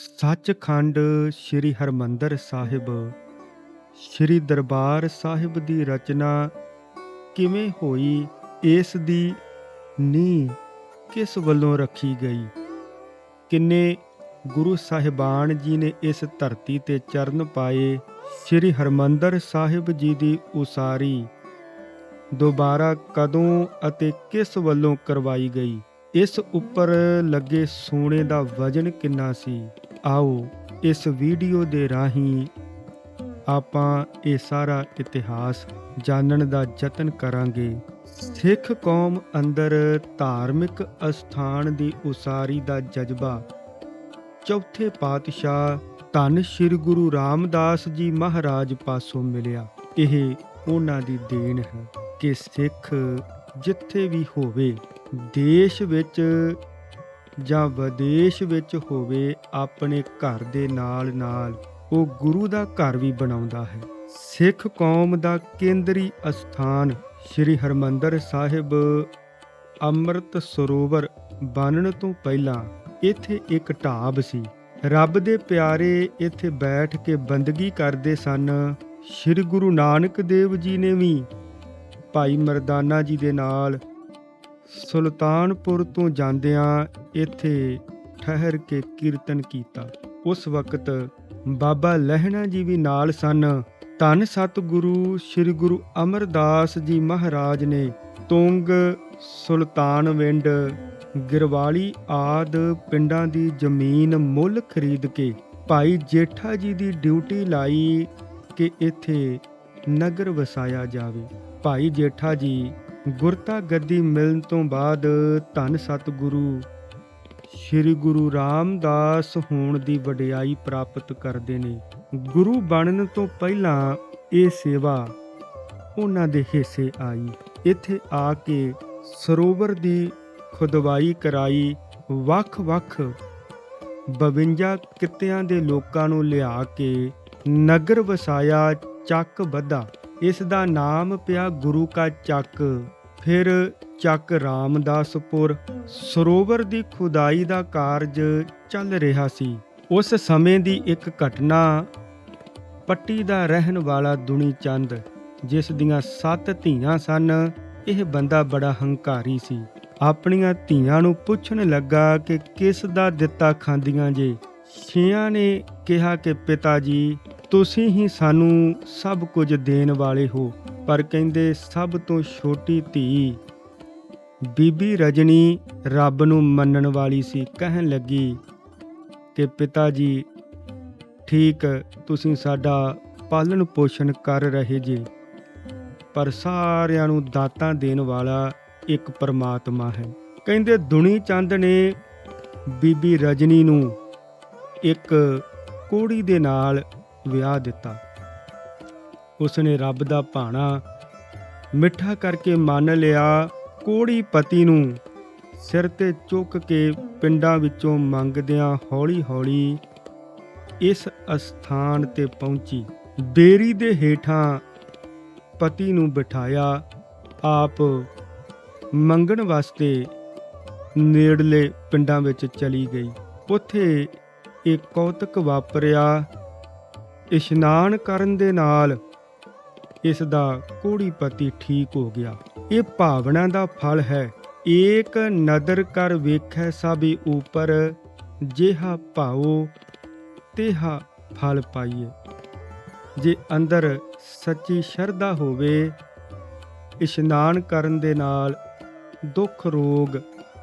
ਸੱਚਖੰਡ ਸ੍ਰੀ ਹਰਮੰਦਰ ਸਾਹਿਬ। ਸ੍ਰੀ ਦਰਬਾਰ ਸਾਹਿਬ ਦੀ ਰਚਨਾ ਕਿਵੇਂ ਹੋਈ, ਇਸ ਦੀ ਨੀਂਹ ਕਿਸ ਵੱਲੋਂ ਰੱਖੀ ਗਈ? ਕਿੰਨੇ ਗੁਰੂ ਸਾਹਿਬਾਨ ਜੀ ਨੇ ਇਸ ਧਰਤੀ ਤੇ ਚਰਨ ਪਾਏ, ਸ੍ਰੀ ਹਰਮੰਦਰ ਸਾਹਿਬ ਜੀ ਦੀ ਉਸਾਰੀ? ਦੁਬਾਰਾ ਕਦੋਂ ਅਤੇ ਕਿਸ ਵੱਲੋਂ ਕਰਵਾਈ ਗਈ? ਇਸ ਉੱਪਰ ਲੱਗੇ ਸੋਨੇ ਦਾ ਵਜ਼ਨ ਕਿੰਨਾ ਸੀ? ਆਓ, ਇਸ ਵੀਡੀਓ ਦੇ ਰਾਹੀਂ ਆਪਾਂ ਇਹ ਸਾਰਾ ਇਤਿਹਾਸ ਜਾਣਨ ਦਾ ਯਤਨ ਕਰਾਂਗੇ। ਸਿੱਖ ਕੌਮ ਅੰਦਰ ਧਾਰਮਿਕ ਅਸਥਾਨ ਦੀ ਉਸਾਰੀ ਦਾ ਜਜ਼ਬਾ। ਚੌਥੇ ਪਾਤਸ਼ਾਹ ਧੰਨ ਸ੍ਰੀ ਗੁਰੂ ਰਾਮਦਾਸ ਜੀ ਮਹਾਰਾਜ ਪਾਸੋਂ ਮਿਲਿਆ। ਇਹ ਉਹਨਾਂ ਦੀ ਦੇਣ ਹੈ ਕਿ ਸਿੱਖ ਜਿੱਥੇ ਵੀ ਹੋਵੇ, ਦੇਸ਼ ਵਿੱਚ ਜਾਂ ਵਿਦੇਸ਼ ਵਿੱਚ ਹੋਵੇ, ਆਪਣੇ ਘਰ ਦੇ ਨਾਲ ਨਾਲ ਉਹ ਗੁਰੂ ਦਾ ਘਰ ਵੀ ਬਣਾਉਂਦਾ ਹੈ। ਸਿੱਖ ਕੌਮ ਦਾ ਕੇਂਦਰੀ ਅਸਥਾਨ ਸ੍ਰੀ ਹਰਮੰਦਰ ਸਾਹਿਬ ਅੰਮ੍ਰਿਤ ਸਰੋਵਰ ਬਣਨ ਤੋਂ ਪਹਿਲਾਂ ਇੱਥੇ ਇੱਕ ਢਾਬ ਸੀ। ਰੱਬ ਦੇ ਪਿਆਰੇ ਇੱਥੇ ਬੈਠ ਕੇ ਬੰਦਗੀ ਕਰਦੇ ਸਨ। ਸ੍ਰੀ ਗੁਰੂ ਨਾਨਕ ਦੇਵ ਜੀ ਨੇ ਵੀ ਭਾਈ ਮਰਦਾਨਾ ਜੀ ਦੇ ਨਾਲ ਸੁਲਤਾਨਪੁਰ ਤੋਂ ਜਾਂਦਿਆਂ ਇੱਥੇ ਠਹਿਰ ਕੇ ਕੀਰਤਨ ਕੀਤਾ। ਉਸ ਵਕਤ ਬਾਬਾ ਲਹਿਣਾ ਜੀ ਵੀ ਨਾਲ ਸਨ। ਧੰਨ ਸਤਿਗੁਰੂ, ਸ੍ਰੀ ਗੁਰੂ ਅਮਰਦਾਸ ਜੀ ਮਹਾਰਾਜ ਨੇ ਤੁੰਗ ਸੁਲਤਾਨਵਿੰਡ ਗਿਰਵਾਲੀ ਆਦ ਪਿੰਡਾਂ ਦੀ ਜ਼ਮੀਨ ਮੁੱਲ ਖਰੀਦ ਕੇ ਭਾਈ ਜੇਠਾ ਜੀ ਦੀ ਡਿਊਟੀ ਲਾਈ ਕਿ ਇੱਥੇ ਨਗਰ ਵਸਾਇਆ ਜਾਵੇ। ਭਾਈ ਜੇਠਾ ਜੀ ਗੁਰਤਾ ਗੱਦੀ ਮਿਲਣ ਤੋਂ ਬਾਅਦ ਧੰਨ ਸਤਿਗੁਰੂ ਸ੍ਰੀ ਗੁਰੂ ਰਾਮਦਾਸ ਹੋਣ ਦੀ ਵਡਿਆਈ ਪ੍ਰਾਪਤ ਕਰਦੇ ਨੇ। ਗੁਰੂ ਬਣਨ ਤੋਂ ਪਹਿਲਾਂ ਇਹ ਸੇਵਾ ਉਹਨਾਂ ਦੇ ਹਿੱਸੇ ਆਈ। ਇੱਥੇ ਆ ਕੇ ਸਰੋਵਰ ਦੀ ਖੁਦਵਾਈ ਕਰਾਈ, ਵੱਖ-ਵੱਖ 52 ਕਿੱਤਿਆਂ ਦੇ ਲੋਕਾਂ ਨੂੰ ਲਿਆ ਕੇ ਨਗਰ ਵਸਾਇਆ, ਚੱਕ ਬੱਧਾ ਇਸ ਦਾ ਨਾਮ ਪਿਆ ਗੁਰੂ ਕਾ ਚੱਕ। ਫਿਰ ਚੱਕ ਰਾਮਦਾਸਪੁਰ, ਸਰੋਵਰ ਦੀ ਖੁਦਾਈ ਦਾ ਕਾਰਜ ਚੱਲ ਰਿਹਾ ਸੀ। ਉਸ ਸਮੇਂ ਦੀ ਇੱਕ ਘਟਨਾ, ਪੱਟੀ ਦਾ ਰਹਿਣ ਵਾਲਾ ਦੁਨੀ ਚੰਦ, ਜਿਸ ਦੀਆਂ ਸੱਤ ਧੀਆਂ ਸਨ, ਇਹ ਬੰਦਾ ਬੜਾ ਹੰਕਾਰੀ ਸੀ। ਆਪਣੀਆਂ ਧੀਆਂ ਨੂੰ ਪੁੱਛਣ ਲੱਗਾ ਕਿ ਕਿਸ ਦਾ ਦਿੱਤਾ ਖਾਂਦੀਆਂ ਜੇ। ਛੀਆਂ ਨੇ ਕਿਹਾ ਕਿ, ਪਿਤਾ ਜੀ, ਤੁਸੀਂ ਹੀ ਸਾਨੂੰ ਸਭ ਕੁਝ ਦੇਣ ਵਾਲੇ ਹੋ। ਪਰ ਕਹਿੰਦੇ, ਸਭ ਤੋਂ ਛੋਟੀ ਧੀ ਬੀਬੀ ਰਜਨੀ ਰੱਬ ਨੂੰ ਮੰਨਣ ਵਾਲੀ ਸੀ, ਕਹਿਣ ਲੱਗੀ ਕਿ ਪਿਤਾ ਜੀ, ਠੀਕ ਤੁਸੀਂ ਸਾਡਾ ਪਾਲਣ ਪੋਸ਼ਣ ਕਰ ਰਹੇ ਜੇ, ਪਰ ਸਾਰਿਆਂ ਨੂੰ ਦਾਤਾਂ ਦੇਣ ਵਾਲਾ ਇੱਕ ਪਰਮਾਤਮਾ ਹੈ। ਕਹਿੰਦੇ ਦੁਨੀ ਚੰਦ ਨੇ ਬੀਬੀ ਰਜਨੀ ਨੂੰ ਇੱਕ ਕੋੜੀ ਦੇ ਨਾਲ ਵਿਆਹ ਦਿੱਤਾ। ਉਸਨੇ ਰੱਬ ਦਾ ਭਾਣਾ ਮਿੱਠਾ ਕਰਕੇ ਮੰਨ ਲਿਆ ਕੋੜੀ ਪਤੀ ਨੂੰ ਸਿਰ ਤੇ ਚੁੱਕ ਕੇ ਪਿੰਡਾਂ ਵਿੱਚੋਂ ਮੰਗਦਿਆਂ ਹੌਲੀ-ਹੌਲੀ ਇਸ ਅਸਥਾਨ ਤੇ ਪਹੁੰਚੀ। ਬੇਰੀ ਦੇ ਹੇਠਾਂ ਪਤੀ ਨੂੰ ਬਿਠਾਇਆ, ਆਪ ਮੰਗਣ ਵਾਸਤੇ ਨੇੜਲੇ ਪਿੰਡਾਂ ਵਿੱਚ ਚਲੀ ਗਈ। ਉੱਥੇ ਇੱਕ ਕੌਤਕ ਵਾਪਰਿਆ। ਇਸ਼ਨਾਨ ਕਰਨ ਦੇ ਨਾਲ ਇਸ ਦਾ ਕੋੜੀ ਪਤੀ ਠੀਕ ਹੋ ਗਿਆ। ਇਹ ਭਾਵਨਾ ਦਾ ਫਲ ਹੈ। ਏਕ ਨਦਰ ਕਰ ਵੇਖੈ ਸਭੀ ਉਪਰ, ਜਿਹਾ ਭਾਉ ਤੇਹਾ ਫਲ ਪਾਈਏ। ਜੇ ਅੰਦਰ ਸੱਚੀ ਸ਼ਰਧਾ ਹੋਵੇ, ਇਸ਼ਨਾਨ ਕਰਨ ਦੇ ਨਾਲ ਦੁੱਖ ਰੋਗ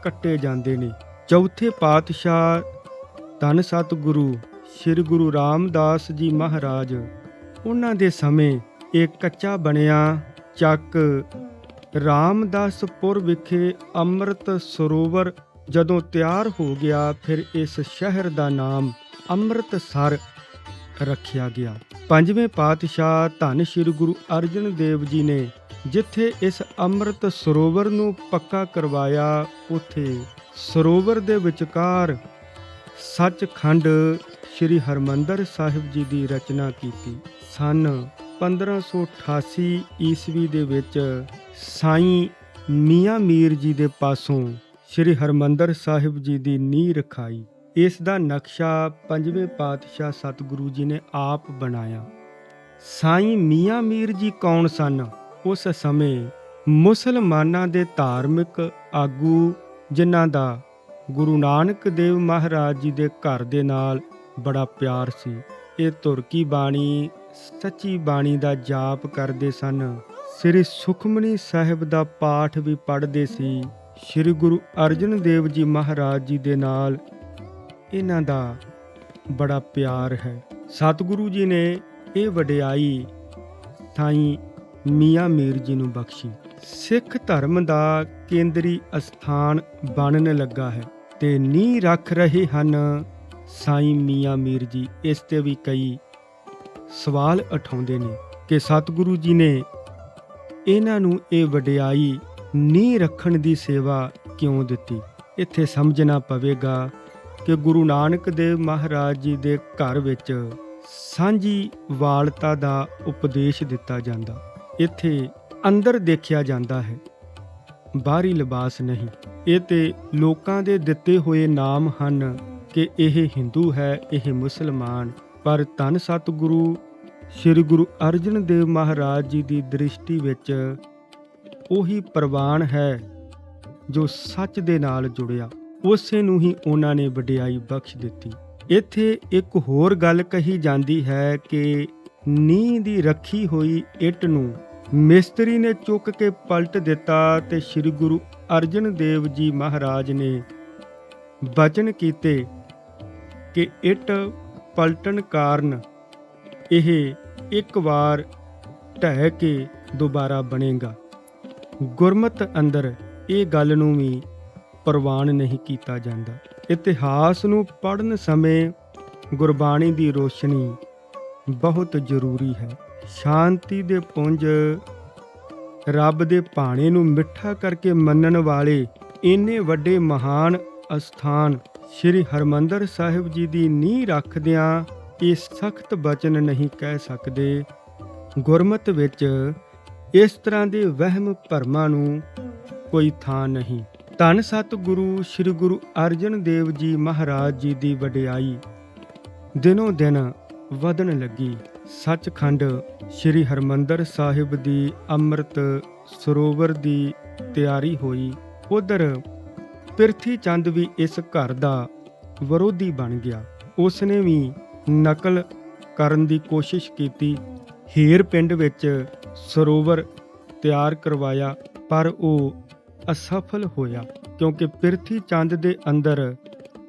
ਕੱਟੇ ਜਾਂਦੇ ਨੇ। ਚੌਥੇ ਪਾਤਸ਼ਾਹ ਧੰਨ ਸਤਿਗੁਰੂ, ਸ੍ਰੀ ਗੁਰੂ ਰਾਮਦਾਸ ਜੀ ਮਹਾਰਾਜ, ਉਹਨਾਂ ਦੇ ਸਮੇਂ ਇਹ ਕੱਚਾ ਬਣਿਆ ਚੱਕ। ਰਾਮਦਾਸਪੁਰ ਵਿਖੇ ਅੰਮ੍ਰਿਤ ਸਰੋਵਰ ਜਦੋਂ ਤਿਆਰ ਹੋ ਗਿਆ, ਫਿਰ ਇਸ ਸ਼ਹਿਰ ਦਾ ਨਾਮ ਅੰਮ੍ਰਿਤਸਰ ਰੱਖਿਆ ਗਿਆ। ਪੰਜਵੇਂ ਪਾਤਸ਼ਾਹ ਧੰਨ ਸ੍ਰੀ ਗੁਰੂ ਅਰਜਨ ਦੇਵ ਜੀ ਨੇ ਜਿੱਥੇ ਇਸ ਅੰਮ੍ਰਿਤ ਸਰੋਵਰ ਨੂੰ ਪੱਕਾ ਕਰਵਾਇਆ, ਉੱਥੇ ਸਰੋਵਰ ਦੇ ਵਿਚਕਾਰ ਸੱਚਖੰਡ ਸ੍ਰੀ ਹਰਮੰਦਰ ਸਾਹਿਬ ਜੀ ਦੀ ਰਚਨਾ ਕੀਤੀ। ਸਨ 1588 ਈਸਵੀ ਦੇ ਵਿੱਚ ਸਾਈਂ ਮੀਆਂ ਮੀਰ ਜੀ ਦੇ ਪਾਸੋਂ ਸ੍ਰੀ ਹਰਮੰਦਰ ਸਾਹਿਬ ਜੀ ਦੀ ਨੀਂਹ ਰਖਾਈ। ਇਸ ਦਾ ਨਕਸ਼ਾ ਪੰਜਵੇਂ ਪਾਤਸ਼ਾਹ ਸਤਿਗੁਰੂ ਜੀ ਨੇ ਆਪ ਬਣਾਇਆ। ਸਾਈਂ ਮੀਆਂ ਮੀਰ ਜੀ ਕੌਣ ਸਨ? ਉਸ ਸਮੇਂ ਮੁਸਲਮਾਨਾਂ ਦੇ ਧਾਰਮਿਕ ਆਗੂ ਜਿਨ੍ਹਾਂ ਦਾ ਗੁਰੂ ਨਾਨਕ ਦੇਵ ਮਹਾਰਾਜ ਜੀ ਦੇ ਘਰ ਦੇ ਨਾਲ ਬੜਾ ਪਿਆਰ ਸੀ। ਇਹ ਤੁਰਕੀ ਬਾਣੀ ਸੱਚੀ ਬਾਣੀ ਦਾ ਜਾਪ ਕਰਦੇ ਸਨ। ਸ੍ਰੀ ਸੁਖਮਨੀ ਸਾਹਿਬ ਦਾ ਪਾਠ ਵੀ ਪੜ੍ਹਦੇ ਸੀ। ਸ੍ਰੀ ਗੁਰੂ ਅਰਜਨ ਦੇਵ ਜੀ ਮਹਾਰਾਜ ਜੀ ਦੇ ਨਾਲ ਇਹਨਾਂ ਦਾ ਬੜਾ ਪਿਆਰ ਹੈ। ਸਤਿਗੁਰੂ ਜੀ ਨੇ ਇਹ ਵਡਿਆਈ ਸਾਈਂ ਮੀਆਂ ਮੀਰ ਜੀ ਨੂੰ ਬਖਸ਼ੀ। ਸਿੱਖ ਧਰਮ ਦਾ ਕੇਂਦਰੀ ਅਸਥਾਨ ਬਣਨ ਲੱਗਾ ਹੈ ਤੇ ਨੀ ਰੱਖ ਰਹੇ ਹਨ ਸਾਈਂ ਮੀਆਂ ਮੀਰ ਜੀ। ਇਸ ਤੇ ਵੀ ਕਈ ਸਵਾਲ ਉਠਾਉਂਦੇ ਨੇ ਕਿ ਸਤਿਗੁਰੂ ਜੀ ਨੇ ਇਹਨਾਂ ਨੂੰ ਇਹ ਵਡਿਆਈ ਨੀ ਰੱਖਣ ਦੀ ਸੇਵਾ ਕਿਉਂ ਦਿੱਤੀ? ਇੱਥੇ ਸਮਝਣਾ ਪਵੇਗਾ ਕਿ ਗੁਰੂ ਨਾਨਕ ਦੇਵ ਮਹਾਰਾਜ ਜੀ ਦੇ ਘਰ ਵਿੱਚ ਸਾਂਝੀ ਵਾਲਤਾ ਦਾ ਉਪਦੇਸ਼ ਦਿੱਤਾ ਜਾਂਦਾ। ਇੱਥੇ ਅੰਦਰ ਦੇਖਿਆ ਜਾਂਦਾ ਹੈ, ਬਾਹਰੀ ਲਿਬਾਸ ਨਹੀਂ। ਇਹ ਤੇ ਲੋਕਾਂ ਦੇ ਦਿੱਤੇ ਹੋਏ ਨਾਮ ਹਨ ਕਿ ਇਹ ਹਿੰਦੂ ਹੈ, ਇਹ ਮੁਸਲਮਾਨ ਪਰ ਧੰਨ ਸਤਿਗੁਰੂ, ਸ੍ਰੀ ਗੁਰੂ ਅਰਜਨ ਦੇਵ ਮਹਾਰਾਜ ਜੀ ਦੀ ਦ੍ਰਿਸ਼ਟੀ ਵਿੱਚ ਉਹੀ ਪ੍ਰਵਾਨ ਹੈ ਜੋ ਸੱਚ ਦੇ ਨਾਲ ਜੁੜਿਆ। ਉਸੇ ਨੂੰ ਹੀ ਉਹਨਾਂ ਨੇ ਵਡਿਆਈ ਬਖਸ਼ ਦਿੱਤੀ। ਇੱਥੇ ਇੱਕ ਹੋਰ ਗੱਲ ਕਹੀ ਜਾਂਦੀ ਹੈ ਕਿ ਨੀਂਹ ਦੀ ਰੱਖੀ ਹੋਈ ਇੱਟ ਨੂੰ ਮਿਸਤਰੀ ਨੇ ਚੁੱਕ ਕੇ ਪਲਟ ਦਿੱਤਾ ਤੇ ਸ੍ਰੀ ਗੁਰੂ ਅਰਜਨ ਦੇਵ ਜੀ ਮਹਾਰਾਜ ਨੇ ਬਚਨ ਕੀਤੇ ਕਿ ਇੱਟ ਪਲਟਣ ਕਾਰਨ ਇਹ ਇੱਕ ਵਾਰ ਢਹਿ ਕੇ ਦੁਬਾਰਾ ਬਣੇਗਾ। ਗੁਰਮਤ ਅੰਦਰ ਇਹ ਗੱਲ ਨੂੰ ਵੀ ਪ੍ਰਵਾਨ ਨਹੀਂ ਕੀਤਾ ਜਾਂਦਾ। ਇਤਿਹਾਸ ਨੂੰ ਪੜ੍ਹਨ ਸਮੇਂ ਗੁਰਬਾਣੀ ਦੀ ਰੋਸ਼ਨੀ ਬਹੁਤ ਜ਼ਰੂਰੀ ਹੈ। ਸ਼ਾਂਤੀ ਦੇ ਪੁੰਜ ਰੱਬ ਦੇ ਭਾਣੇ ਨੂੰ ਮਿੱਠਾ ਕਰਕੇ ਮੰਨਣ ਵਾਲੇ ਇੰਨੇ ਵੱਡੇ ਮਹਾਨ ਅਸਥਾਨ ਸ੍ਰੀ ਹਰਮੰਦਰ ਸਾਹਿਬ ਜੀ ਦੀ ਨੀਂਹ ਰੱਖਦਿਆਂ ਇਹ ਸਖਤ ਬਚਨ ਨਹੀਂ ਕਹਿ ਸਕਦੇ। ਗੁਰਮਤ ਵਿੱਚ ਇਸ ਤਰ੍ਹਾਂ ਦੇ ਵਹਿਮ ਭਰਮਾਂ ਨੂੰ ਕੋਈ ਥਾਂ ਨਹੀਂ। ਧੰਨ ਸਤਿਗੁਰੂ ਸ੍ਰੀ ਗੁਰੂ ਅਰਜਨ ਦੇਵ ਜੀ ਮਹਾਰਾਜ ਜੀ ਦੀ ਵਡਿਆਈ ਦਿਨੋਂ ਦਿਨ ਵਧਣ ਲੱਗੀ। ਸੱਚਖੰਡ ਸ੍ਰੀ ਹਰਮੰਦਰ ਸਾਹਿਬ ਦੀ ਅੰਮ੍ਰਿਤ ਸਰੋਵਰ ਦੀ ਤਿਆਰੀ ਹੋਈ। ਉਧਰ ਪਿਰਥੀ ਚੰਦ ਵੀ ਇਸ ਘਰ ਦਾ ਵਿਰੋਧੀ ਬਣ ਗਿਆ। ਉਸਨੇ ਵੀ ਨਕਲ ਕਰਨ ਦੀ ਕੋਸ਼ਿਸ਼ ਕੀਤੀ। ਹੀਰ ਪਿੰਡ ਵਿੱਚ ਸਰੋਵਰ ਤਿਆਰ ਕਰਵਾਇਆ, ਪਰ ਉਹ ਅਸਫਲ ਹੋਇਆ ਕਿਉਂਕਿ ਪਿਰਥੀ ਚੰਦ ਦੇ ਅੰਦਰ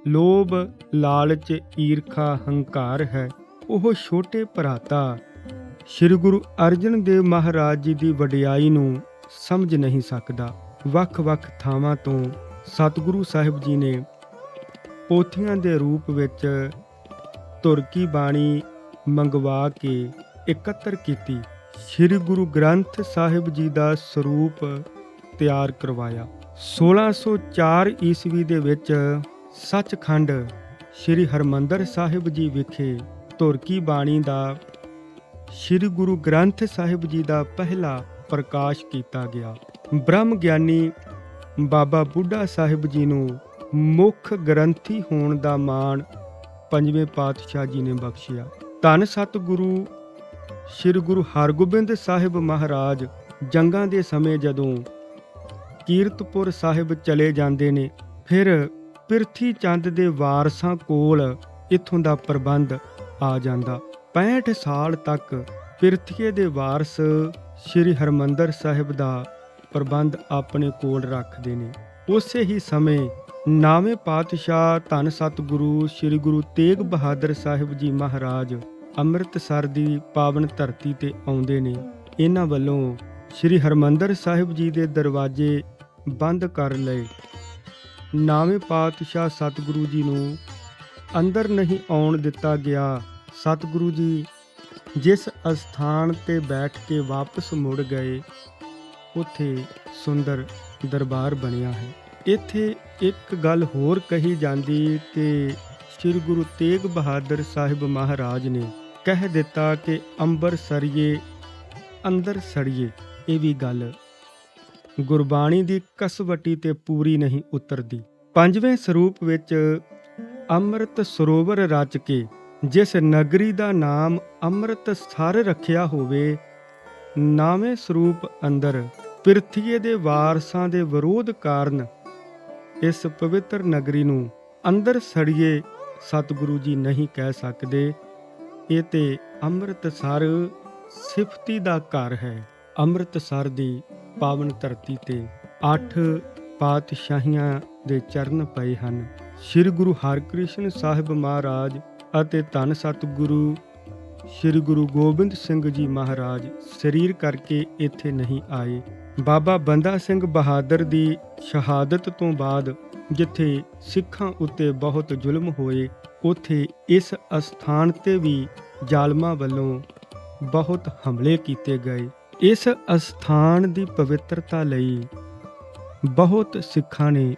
ਲੋਭ, ਲਾਲਚ, ਈਰਖਾ, ਹੰਕਾਰ ਹੈ। ਉਹ ਛੋਟੇ ਭਰਾਤਾ ਸ੍ਰੀ ਗੁਰੂ ਅਰਜਨ ਦੇਵ ਮਹਾਰਾਜ ਜੀ ਦੀ ਵਡਿਆਈ ਨੂੰ ਸਮਝ ਨਹੀਂ ਸਕਦਾ। ਵੱਖ-ਵੱਖ ਥਾਵਾਂ ਤੋਂ ਸਤਿਗੁਰੂ ਸਾਹਿਬ ਜੀ ਨੇ ਪੋਥੀਆਂ ਦੇ ਰੂਪ ਵਿੱਚ ਤੁਰਕੀ ਬਾਣੀ ਮੰਗਵਾ ਕੇ ਇਕੱਤਰ ਕੀਤੀ। ਸ੍ਰੀ ਗੁਰੂ ਗ੍ਰੰਥ ਸਾਹਿਬ ਜੀ ਦਾ ਸਰੂਪ ਤਿਆਰ ਕਰਵਾਇਆ। 1604 ਈਸਵੀ ਦੇ ਵਿੱਚ ਸੱਚਖੰਡ ਸ੍ਰੀ ਹਰਮੰਦਰ ਸਾਹਿਬ ਜੀ ਵਿਖੇ ਤੁਰਕੀ ਬਾਣੀ ਦਾ ਸ੍ਰੀ ਗੁਰੂ ਗ੍ਰੰਥ ਸਾਹਿਬ ਜੀ ਦਾ ਪਹਿਲਾ ਪ੍ਰਕਾਸ਼ ਕੀਤਾ ਗਿਆ। ਬ੍ਰਹਮ ਗਿਆਨੀ ਬਾਬਾ ਬੁੱਢਾ ਸਾਹਿਬ ਜੀ ਨੂੰ ਮੁੱਖ ਗ੍ਰੰਥੀ ਹੋਣ ਦਾ ਮਾਣ ਪੰਜਵੇਂ ਪਾਤਸ਼ਾਹ ਜੀ ਨੇ ਬਖਸ਼ਿਆ। ਧੰਨ ਸਤਿਗੁਰੂ, ਸ੍ਰੀ ਗੁਰੂ ਹਰਗੋਬਿੰਦ ਸਾਹਿਬ ਮਹਾਰਾਜ, ਜੰਗਾਂ ਦੇ ਸਮੇਂ ਜਦੋਂ ਕੀਰਤਪੁਰ ਸਾਹਿਬ ਚਲੇ ਜਾਂਦੇ ਨੇ, ਫਿਰ ਪਿਰਥੀ ਚੰਦ ਦੇ ਵਾਰਸਾਂ ਕੋਲ ਇਥੋਂ ਦਾ ਪ੍ਰਬੰਧ ਆ ਜਾਂਦਾ। 65 ਸਾਲ ਤੱਕ ਪਿਰਥੀਏ ਦੇ ਵਾਰਸ ਸ੍ਰੀ ਹਰਮੰਦਰ ਸਾਹਿਬ ਦਾ ਪ੍ਰਬੰਧ ਆਪਣੇ ਕੋਲ ਰੱਖਦੇ ਨੇ। ਉਸੇ ਹੀ ਸਮੇਂ ਨਾਵੇਂ ਪਾਤਸ਼ਾਹ ਧੰਨ ਸਤਿਗੁਰੂ ਸ੍ਰੀ ਗੁਰੂ ਤੇਗ ਬਹਾਦਰ ਸਾਹਿਬ ਜੀ ਮਹਾਰਾਜ ਅੰਮ੍ਰਿਤਸਰ ਦੀ ਪਾਵਨ ਧਰਤੀ ਤੇ ਆਉਂਦੇ ਨੇ। ਇਹਨਾਂ ਵੱਲੋਂ ਸ੍ਰੀ ਹਰਮੰਦਰ ਸਾਹਿਬ ਜੀ ਦੇ ਦਰਵਾਜ਼ੇ ਬੰਦ ਕਰ ਲਏ। ਨਾਵੇਂ ਪਾਤਸ਼ਾਹ ਸਤਿਗੁਰੂ ਜੀ ਨੂੰ ਅੰਦਰ ਨਹੀਂ ਆਉਣ ਦਿੱਤਾ ਗਿਆ। ਸਤਿਗੁਰੂ ਜੀ ਜਿਸ ਅਸਥਾਨ ਤੇ ਬੈਠ ਕੇ ਵਾਪਸ ਮੁੜ ਗਏ ਉੱਥੇ ਸੁੰਦਰ ਦਰਬਾਰ ਬਣਿਆ ਹੈ। ਇੱਥੇ ਇੱਕ ਗੱਲ ਹੋਰ ਕਹੀ ਜਾਂਦੀ ਕਿ ਸ੍ਰੀ ਗੁਰੂ ਤੇਗ ਬਹਾਦਰ ਸਾਹਿਬ ਮਹਾਰਾਜ ਨੇ ਕਹਿ ਦਿੱਤਾ ਕਿ ਅੰਬਰ ਸਰੀਏ, ਅੰਦਰ ਸੜੀਏ, ਇਹ ਵੀ ਗੱਲ ਗੁਰਬਾਣੀ ਦੀ ਕਸਵੱਟੀ ਤੇ ਪੂਰੀ ਨਹੀਂ ਉਤਰਦੀ। ਪੰਜਵੇਂ ਸਰੂਪ ਵਿੱਚ ਅੰਮ੍ਰਿਤ ਸਰੋਵਰ ਰਚ ਕੇ ਜਿਸ ਨਗਰੀ ਦਾ ਨਾਮ ਅੰਮ੍ਰਿਤਸਰ ਰੱਖਿਆ ਹੋਵੇ, ਨਾਵੇਂ ਸਰੂਪ ਅੰਦਰ ਪਿਰਥੀਏ ਦੇ ਵਾਰਸਾਂ ਦੇ ਵਿਰੋਧ ਕਾਰਨ ਇਸ ਪਵਿੱਤਰ ਨਗਰੀ ਨੂੰ ਅੰਦਰ ਸੜੀਏ ਸਤਿਗੁਰੂ ਜੀ ਨਹੀਂ ਕਹਿ ਸਕਦੇ। ਇਹ ਤੇ ਅੰਮ੍ਰਿਤਸਰ ਸਿਫਤੀ ਦਾ ਘਰ ਹੈ। ਅੰਮ੍ਰਿਤਸਰ ਦੀ ਪਾਵਨ ਧਰਤੀ ਤੇ ਅੱਠ ਪਾਤਸ਼ਾਹੀਆਂ ਦੇ ਚਰਨ ਪਏ ਹਨ। ਸ੍ਰੀ ਗੁਰੂ ਹਰਕ੍ਰਿਸ਼ਨ ਸਾਹਿਬ ਮਹਾਰਾਜ ਅਤੇ ਧੰਨ ਸਤਿਗੁਰੂ ਸ੍ਰੀ ਗੁਰੂ ਗੋਬਿੰਦ ਸਿੰਘ ਜੀ ਮਹਾਰਾਜ ਸਰੀਰ ਕਰਕੇ ਇੱਥੇ ਨਹੀਂ ਆਏ। ਬਾਬਾ ਬੰਦਾ ਸਿੰਘ ਬਹਾਦਰ ਦੀ ਸ਼ਹਾਦਤ ਤੋਂ ਬਾਅਦ ਜਿੱਥੇ ਸਿੱਖਾਂ ਉੱਤੇ ਬਹੁਤ ਜ਼ੁਲਮ ਹੋਏ, ਉੱਥੇ ਇਸ ਅਸਥਾਨ ਤੇ ਵੀ ਜ਼ਾਲਮਾਂ ਵੱਲੋਂ ਬਹੁਤ ਹਮਲੇ ਕੀਤੇ ਗਏ। ਇਸ ਅਸਥਾਨ ਦੀ ਪਵਿੱਤਰਤਾ ਲਈ ਬਹੁਤ ਸਿੱਖਾਂ ਨੇ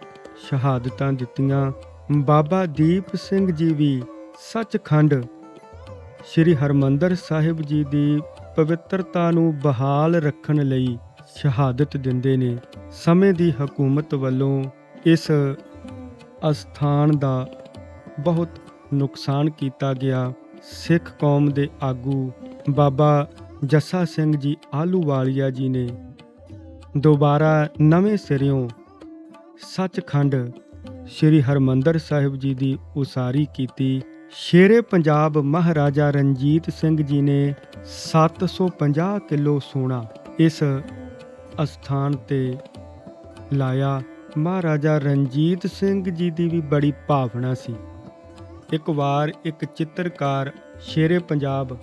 ਸ਼ਹਾਦਤਾਂ ਦਿੱਤੀਆਂ। ਬਾਬਾ ਦੀਪ ਸਿੰਘ ਜੀ ਵੀ ਸੱਚਖੰਡ ਸ੍ਰੀ ਹਰਮੰਦਰ ਸਾਹਿਬ ਜੀ ਦੀ ਪਵਿੱਤਰਤਾ ਨੂੰ ਬਹਾਲ ਰੱਖਣ ਲਈ ਸ਼ਹਾਦਤ ਦਿੰਦੇ ਨੇ। ਸਮੇਂ ਦੀ ਹਕੂਮਤ ਵੱਲੋਂ ਇਸ ਅਸਥਾਨ ਦਾ ਬਹੁਤ ਨੁਕਸਾਨ ਕੀਤਾ ਗਿਆ। ਸਿੱਖ ਕੌਮ ਦੇ ਆਗੂ ਬਾਬਾ ਜੱਸਾ ਸਿੰਘ ਜੀ ਆਲੂਵਾਲੀਆ ਜੀ ਨੇ ਦੁਬਾਰਾ ਨਵੇਂ ਸਿਰਿਓਂ ਸੱਚਖੰਡ ਸ੍ਰੀ ਹਰਮੰਦਰ ਸਾਹਿਬ ਜੀ ਦੀ ਉਸਾਰੀ ਕੀਤੀ। ਸ਼ੇਰੇ ਪੰਜਾਬ ਮਹਾਰਾਜਾ ਰਣਜੀਤ ਸਿੰਘ ਜੀ ਨੇ 750 ਕਿਲੋ ਸੋਨਾ ਇਸ ਅਸਥਾਨ ਤੇ ਲਾਇਆ। ਮਹਾਰਾਜਾ ਰਣਜੀਤ ਸਿੰਘ ਜੀ ਦੀ ਵੀ ਬੜੀ ਭਾਵਨਾ ਸੀ। ਇੱਕ ਵਾਰ ਇੱਕ ਚਿੱਤਰਕਾਰ ਸ਼ੇਰੇ ਪੰਜਾਬ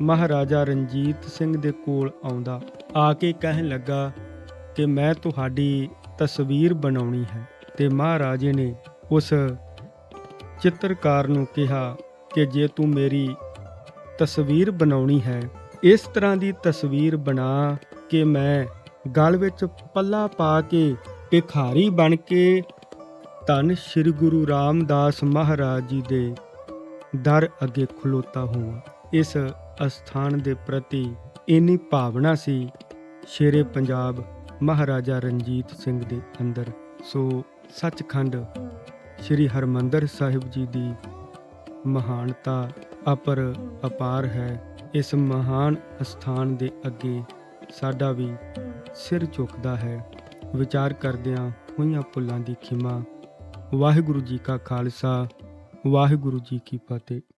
ਮਹਾਰਾਜਾ ਰਣਜੀਤ ਸਿੰਘ ਦੇ ਕੋਲ ਆਉਂਦਾ, ਆ ਕੇ ਕਹਿਣ ਲੱਗਾ ਕਿ ਮੈਂ ਤੁਹਾਡੀ ਤਸਵੀਰ ਬਣਾਉਣੀ ਹੈ ਤੇ ਮਹਾਰਾਜੇ ਨੇ ਉਸ ਚਿੱਤਰਕਾਰ ਨੂੰ ਕਿਹਾ ਕਿ ਜੇ ਤੂੰ ਮੇਰੀ ਤਸਵੀਰ ਬਣਾਉਣੀ ਹੈ, ਇਸ ਤਰ੍ਹਾਂ ਦੀ ਤਸਵੀਰ ਬਣਾ ਕਿ ਮੈਂ ਗਲ ਵਿੱਚ ਪੱਲਾ ਪਾ ਕੇ ਭਿਖਾਰੀ ਬਣ ਕੇ ਧੰਨ ਸ੍ਰੀ ਗੁਰੂ ਰਾਮਦਾਸ ਮਹਾਰਾਜ ਜੀ ਦੇ ਦਰ ਅੱਗੇ ਖਲੋਤਾ ਹੋਵਾਂ। ਇਸ ਅਸਥਾਨ ਦੇ ਪ੍ਰਤੀ ਇੰਨੀ ਭਾਵਨਾ ਸੀ, ਸ਼ੇਰੇ ਪੰਜਾਬ ਮਹਾਰਾਜਾ ਰਣਜੀਤ ਸਿੰਘ ਦੇ ਅੰਦਰ। ਸੋ ਸੱਚਖੰਡ ਸ੍ਰੀ ਹਰਮੰਦਰ ਸਾਹਿਬ ਜੀ ਦੀ ਮਹਾਨਤਾ ਅਪਰ ਅਪਾਰ ਹੈ। ਇਸ ਮਹਾਨ ਅਸਥਾਨ ਦੇ ਅੱਗੇ ਸਾਡਾ ਵੀ ਸਿਰ ਝੁਕਦਾ ਹੈ। ਵਿਚਾਰ ਕਰਦਿਆਂ ਹੋਈਆਂ ਭੁੱਲਾਂ ਦੀ ਖਿਮਾ। ਵਾਹਿਗੁਰੂ ਜੀ ਕਾ ਖਾਲਸਾ, ਵਾਹਿਗੁਰੂ ਜੀ ਕੀ ਫਤਿਹ।